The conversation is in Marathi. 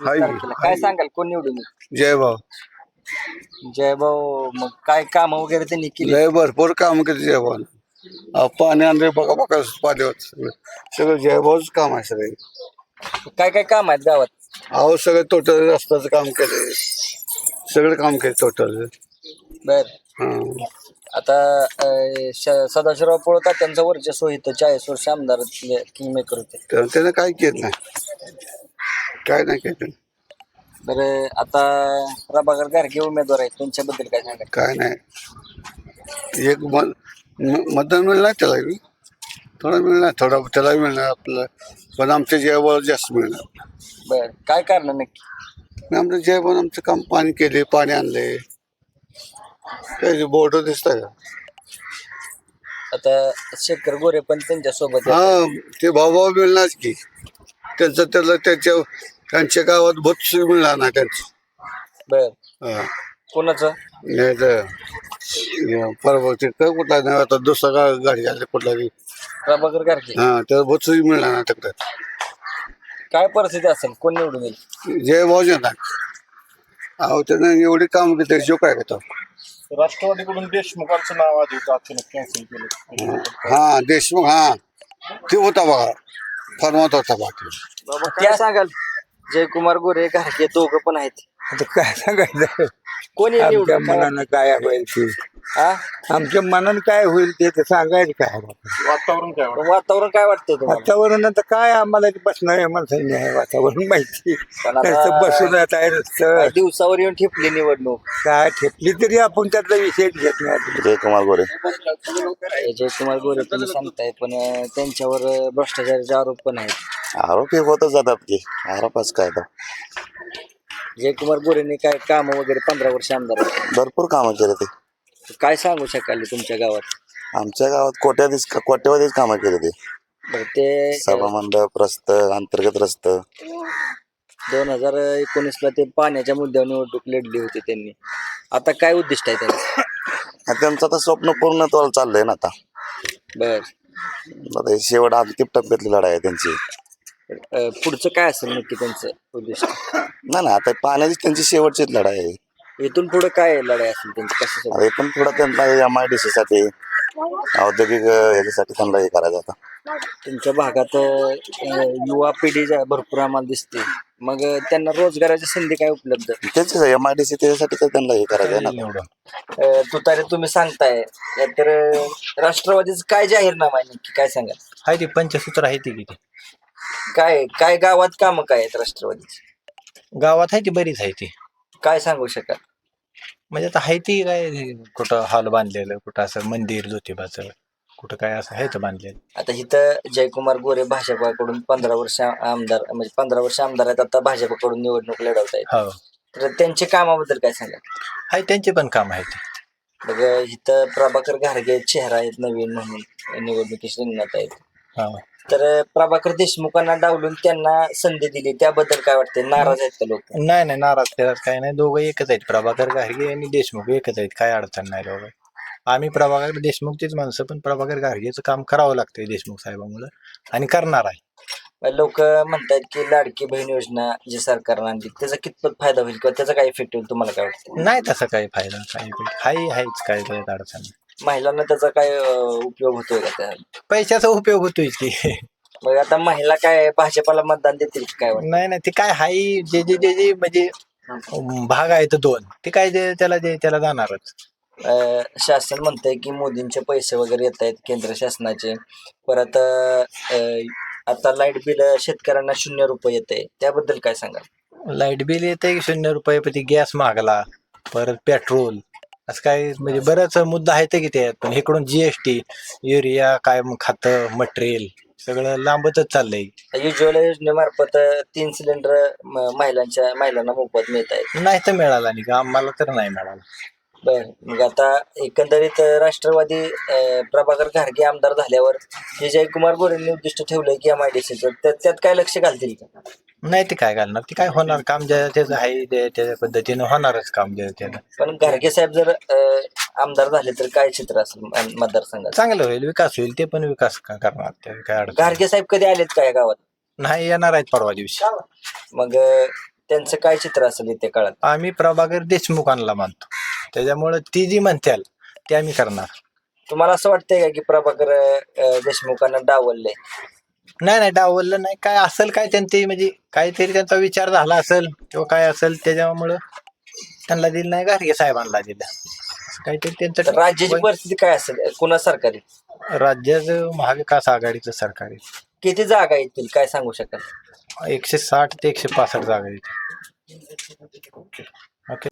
हाय. तारखेला. काय सांगाल? कोण निवडून येईल? जय भाऊ जयभाऊ मग काय काम वगैरे त्यांनी केली? लय भरपूर काम केले जय भाऊ पाणी आणले बघा बघा पाण्यावर सगळं. सगळं जय भाऊच काम आहे सगळे. काय काय काम आहेत गावात? अहो सगळं टोटल रस्त्याचं काम केले सगळं काम केलं टोटल बर. आता अं, श- सदाशिवराव पोळका त्यांचं वर्चस्व इथं चाळीस वर्ष आमदार किंग मेकर होते. त्यानं काय केलं नाही. काय नाही केलं बरं आता प्रभाकर गारगे उमेदवार आहेत त्यांच्याबद्दल काय सांगाल? काय नाही. एक मत म- मतदान मिळणार त्याला बी. थोडं मिळणार थोडं त्याला मिळणार आपलं. पण आमच्या जयभाऊ जास्त मिळणार बर काय कारण नक्की? आणि आमचं जयभाऊ आमचं काम पाणी केले पाणी आणले. काय बोर्ड दिसतंय का? आता शेखर गोरे पण त्यांच्यासोबत हा ते भाऊभाऊ मिळणार की. त्यांचं त्याला त्याच्या त्यांच्या गावात बहुत सुख मिळणार ना त्यांचं. बर. हा. कोणाचं? नाही तर परवा कुठला नाही आता दुसरा गा- गाडी आली कुठला बी. प्रभाकर गारगे हा त्याला बहुत सुख मिळणार ना तिकडे. काय परिस्थिती असेल? कोण निवडून येईल? जय भाऊ ना अहो त्यानं एवढी काम केली जो काय करतो राष्ट्रवादीकडून देशमुखांचं नाव आधी होतं अचानक कॅन्सल केलं. हा देशमुख हा. ते होता बघा. फरमात होता बाकी काय सांगाल? जयकुमार गोरे गारगे दोघं पण आहेत. आता काय सांगायचं? कोणी आमच्या निवडून? काय मनानं काय ते हा? आमच्या मनानं काय होईल ते तर सांगायचं काय वातावरण काय वाटतं? वातावरण काय वाटतंय तुम्हाला? वातावरण आता काय आम्हाला ते बसणार आहे माणसांनी आहे वातावरण माहिती. पण आता- नुसतं बसून आहे दिवसावर येऊन ठेपली निवडणूक? काय ठेपली तरी आपण त्यातला विषय घेत नाही. जयकुमार गोरे. जयकुमार गोरे तुम्ही सांगताय पण अं, त्यांच्यावर अं, भ्रष्टाचाराचे आरोप पण आहेत. आरोपी होतच जातात की आरोपच काय तर. जयकुमार गोरेने काय काम वगैरे पंधरा वर्ष आमदार होते. भरपूर कामं केले ते. काय सांगू शकाल तुमच्या गावात? आमच्या गावात कोट्याधीश कोट्यावधीच कामं केले ते. बरं ते सभा मंडप रस्त अंतर्गत रस्त. दोन हजार एकोणीस ला ते पाण्याच्या मुद्द्यावर निवडणूक लढली होती त्यांनी. आता काय उद्दिष्ट आहे त्यांचं? आणि त्यांचं आता स्वप्न पूर्ण तोल चाललंय ना आता. बर. आता हे शेवट अंतिम टप्प्यातली लढाई आहे त्यांची. अं, पुढचं काय असेल नक्की त्यांचं उद्दिष्ट? नाही ना आता पाण्याची त्यांची शेवटचीच लढाई आहे. इथून पुढे काय लढाई असेल त्यांची? आता इथून पुढे त्यांना एम आय डी सी साठी औद्योगिक अं, ह्याच्यासाठी त्यांना हे करायचं आता तुमच्या भागात अं, युवा पिढी जा- भरपूर आम्हाला दिसते. मग अं, त्यांना रोजगाराची संधी काय उपलब्ध? तेच एम आय डी सी त्याच्यासाठी तर त्यांना हे करायचं आहे ना. अं, तुतारे तुम्ही सांगताय. तर अं, राष्ट्रवादीचं काय जाहीरनामा आहे नक्की काय सांगा आहे ती पंचसूत्र आहे ती किती. काय काय गावात काम काय आहेत राष्ट्रवादीची? गावात आहे ती बरीच आहे ती. काय सांगू शकाल? म्हणजे आता आहे ती काय कुठं हॉल बांधलेलं कुठं असं मंदिर ज्योतिबाचं कुठं काय असं आहे तर बांधलेलं? आता इथं जयकुमार गोरे भाजपाकडून पंधरा वर्ष आमदार म्हणजे पंधरा वर्ष आमदार आहेत आता भाजपकडून निवडणूक लढवत आहेत हो. तर त्यांच्या कामाबद्दल काय सांगा आहे त्यांचे पण काम आहे ते मग इथं प्रभाकर घारगे चेहरा आहेत नवीन म्हणून निवडणुकीत रिंगणात आहेत. तर प्रभाकर देशमुखांना डावलून त्यांना संधी दिली. त्याबद्दल काय वाटते नाराज आहेत का लोक? नाही नाही नाराज काही नाही. दोघं एकच आहेत. प्रभाकर गार्गे आणि देशमुख एकच आहेत. काय अडचण नाही दोघं आम्ही प्रभाकर देशमुखचीच माणसं पण प्रभाकर गार्गेचं काम करावं लागतंय देशमुख साहेबांमुळं आणि करणार आहे. लोक म्हणतात की लाडकी बहीण योजना जी सरकारनं आणली त्याचा कितपत फायदा होईल किंवा त्याचा काय इफेक्ट होईल? तुम्हाला काय वाटतं नाही तसा काही फायदा काही हाय हायच काय अडचण नाही. महिलांना त्याचा काय अं, उपयोग होतोय का त्या? पैशाचा उपयोग होतोय की. मग आता महिला काय भाजपाला मतदान देतील की काय वाटतं? नाही नाही ते काय हाय जे जे जे जे म्हणजे अं, भाग आहेत दोन ते काय जे त्याला जे त्याला जाणारच. अं, शासन म्हणतंय की मोदींचे पैसे वगैरे येत आहेत केंद्र शासनाचे. परत अं, आता लाइट बिल शेतकऱ्यांना शून्य रुपये येत आहे. त्याबद्दल काय सांगा लाइट बिल येते शून्य रुपये पण गॅस मागला परत पेट्रोल. असं काय म्हणजे बरंच मुद्दा आहेत की त्यात. पण इकडून जीएसटी युरिया काय खातं मटेरियल सगळं लांबतच चाललंय. युजल योजनेमार्फत तीन सिलेंडर म- महिलांच्या महिलांना मोफत मिळत आहेत नाही तर मिळाला नाही का? आम्हाला तर नाही मिळाला. बर मग आता एकंदरीत राष्ट्रवादी अं, प्रभाकर घारगे आमदार झाल्यावर जे जयकुमार गोरेंनी उद्दिष्ट ठेवलंय की एम आय डी त्यात काय लक्ष घालतील? का नाही ते काय घालणार? ते काय होणार? काम ज्या त्याचं आहे त्या पद्धतीनं होणारच काम ज्या त्यानं पण घारगे साहेब जर अं, आमदार झाले तर काय चित्र असेल म- मतदारसंघात चांगलं होईल. विकास होईल ते पण विकास का करणार. ते काय अडचण साहेब कधी आलेत का या गावात? नाही येणार आहेत परवा दिवशी. मग अं, त्यांचं काय चित्र असेल येत्या काळात? आम्ही प्रभाकर देशमुखांना मानतो त्याच्यामुळे ती जी म्हणत्याल ते आम्ही करणार. तुम्हाला असं वाटतंय का की प्रभाकर अं, देशमुखांना डावलले नाही नाही डावललं नाही. काय असेल काय त्यांची म्हणजे काहीतरी त्यांचा विचार झाला असेल किंवा काय असेल त्याच्यामुळं त्यांना दिलं नाही गाडगे साहेबांना दिलं. काहीतरी तर त्यांचं राज्याची परिस्थिती काय असेल? कुणा सरकारी? राज्याचं महाविकास आघाडीचं सरकार आहे. किती जागा येतील? काय सांगू शकाल? एकशे साठ ते एकशे पासष्ट जागा आहेत ओके.